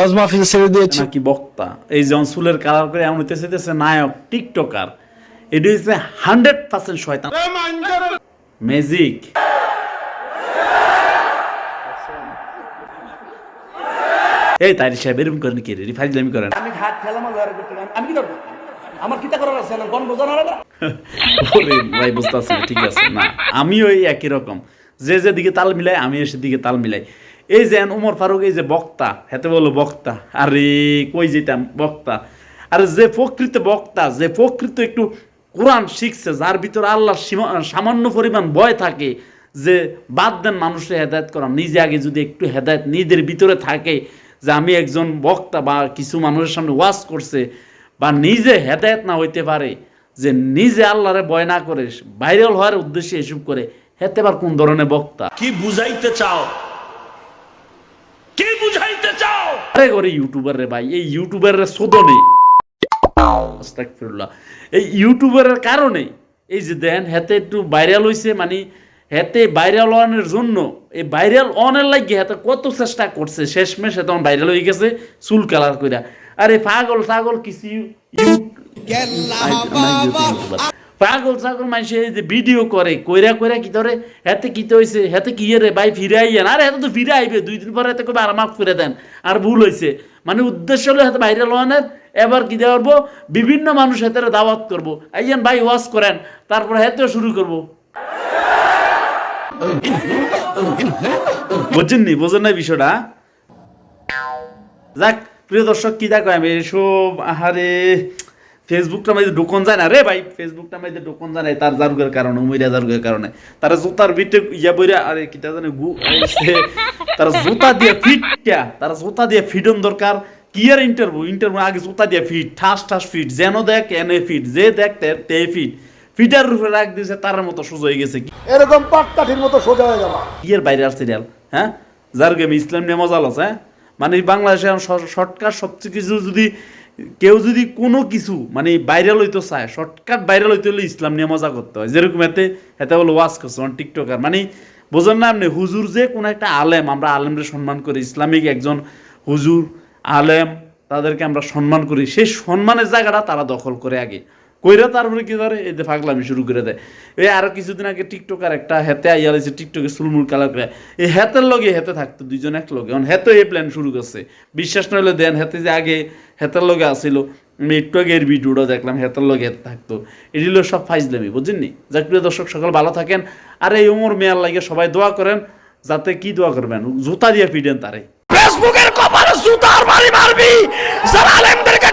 হজ মাহফিল ছেড়ে দিয়েছি। নাকি বক্তা? এই চুলের কালার করে এমন নায়ক টিকটকার। এটি হচ্ছে হান্ড্রেড পার্সেন্ট শয়তান। ম্যাজিক। এই তাই সাহেব এরকম করেন কি রে ফাইজলামি করেন। আমি ঘাট খেলাম আমি কি করব? আমার কিতা করার আছে? না গণ বোঝানোর না? ওরে ভাই বুঝতে পারছি ঠিক আছে না। আমিও এই একই রকম। যে যে দিকে তাল মিলাই আমি এসে দিকে তাল মিলাই। এই যে উমর ফারুক, এই যে বক্তা, হেতে বলো বক্তা। আরে, কই যেতাম? বক্তা। আরে, যে প্রকৃত বক্তা, যে প্রকৃত একটু কোরআন শিখছে, যার ভিতরে আল্লাহ সামান্য পরিমাণ ভয় থাকে, যে বাদ দেন মানুষের হেদায়ত করা। নিজে আগে যদি একটু হেদায়ত নিজের ভিতরে থাকে, যে আমি একজন বক্তা বা কিছু মানুষের সামনে ওয়াজ করছে, বা নিজে হেদায়ত না হইতে পারে, যে নিজে আল্লাহরে ভয় না করে, ভাইরাল হওয়ার উদ্দেশ্যে এসব করে, হেতে আবার কোন ধরনের বক্তা? কি বুঝাইতে চাও কি বুঝাইতে চাও আরে করে ইউটিউবার রে ভাই? এই শোধনে আস্তাগফিরুল্লাহ। এই ইউটিউবারের কারণে এই যে দেন হেতে একটু ভাইরাল হইছে মানে হেতে ভাইরাল অনের জন্য এই ভাইরাল অনের লাগে হেতে কত চেষ্টা করছে শেষমেশ হেতে ভাইরাল হয়ে গেছে চুল কালার কইরা। আরে পাগল ছাগল কিছু ইউ- পাগল ছাগল মানুষ এই যে ভিডিও করে, কইরা কইরা কি ধরে? হেতে কি হইছে? হেতে কি রে ভাই ফিরে আইয়েন আরে হেতে তো ফিরে আইবে দুই দিন পরে হেতে কবে আর মাফ করে দেন, আর ভুল হইছে। মানে উদ্দেশ্য হলো হেতে ভাইরাল হওয়ানের এবার কি করব? বিভিন্ন মানুষ হেতে দাওয়াত করব। আইয়েন ভাই, ওয়াজ করেন, তারপর হেতেও শুরু করব। বুঝছেন নি? বোঝেন না বিষয়টা? যাক, প্রিয় দর্শক, কি দেখো আমি? এসব, আহারে। ফেসবুকটা মাঝে ঢোকন যায় না। রে ভাই ফেসবুকটা মাঝে ঢোকন যায় না তার জারুগের কারণে উমিরা জারুগের কারণে। তারা জুতার ভিতরে ইয়া বইরা আরে কিটা জানে গু তারা জুতা দিয়ে ফিটটা তারা জুতা দিয়ে ফিডন দরকার। কি আর ইন্টারভিউ ইন্টারভিউ আগে জুতা দিয়ে ফিট ঠাস ঠাস ফিট যেন দেখ এনে ফিট যে দেখ তে- ফিট ফিটার রূপে রাখ দিয়েছে তার মতো সোজা হয়ে গেছে কি? এরকম পাটকাঠির মতো সোজা হয়ে গেল ইয়ের বাইরে আর সিরিয়াল হ্যাঁ? যার গেম ইসলাম নিয়ে মজা হ্যাঁ? মানে বাংলাদেশে শর্টকাট সবচেয়ে কিছু যদি কেউ যদি কোনো কিছু মানে ভাইরাল হইতে চায় শর্টকাট ভাইরাল হইতে হলে ইসলাম নিয়ে মজা করতে হয়। যেরকম এতে এতে বলো ওয়াজ করছে মানে টিকটকার মানে বোঝার না আপনি হুজুর যে কোনো একটা আলেম, আমরা আলেমরে সম্মান করি, ইসলামিক একজন হুজুর, আলেম, তাদেরকে আমরা সম্মান করি। সেই সম্মানের জায়গাটা তারা দখল করে আগে। কইরা তারপরে কি ধরে এই যে পাগলামি শুরু করে দেয়। এই আরও কিছুদিন আগে টিকটকার একটা হেতে আইয়া রয়েছে টিকটকে সুলমুল কালার করে। এই হেতের লগে হেতে থাকতো, দুইজন এক লগে এখন হেতে এই প্ল্যান শুরু করছে। বিশ্বাস নইলে দেন, হেতে যে আগে হেতের লগে আসিল আমি একটু আগে এর ভিডিওটা দেখলাম, হেতের লগে হেতে থাকতো। এগুলো সব ফাইজলামি বুঝেননি যাক, প্রিয় দর্শক, সকল ভালো থাকেন। আর এই উমর মেয়ার লাগে সবাই দোয়া করেন, যাতে কি দোয়া করবেন? জুতা দিয়ে ফিডেন তারে। ফেসবুকের কপালে সুতার বাড়ি মারবি যারা আলেমদেরকে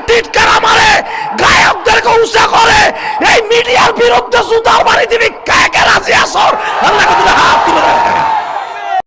টিটকারা মারে গায়কদেরকে উষা করে এই বিরুদ্ধে সুতার বাড়ি দিবি। কে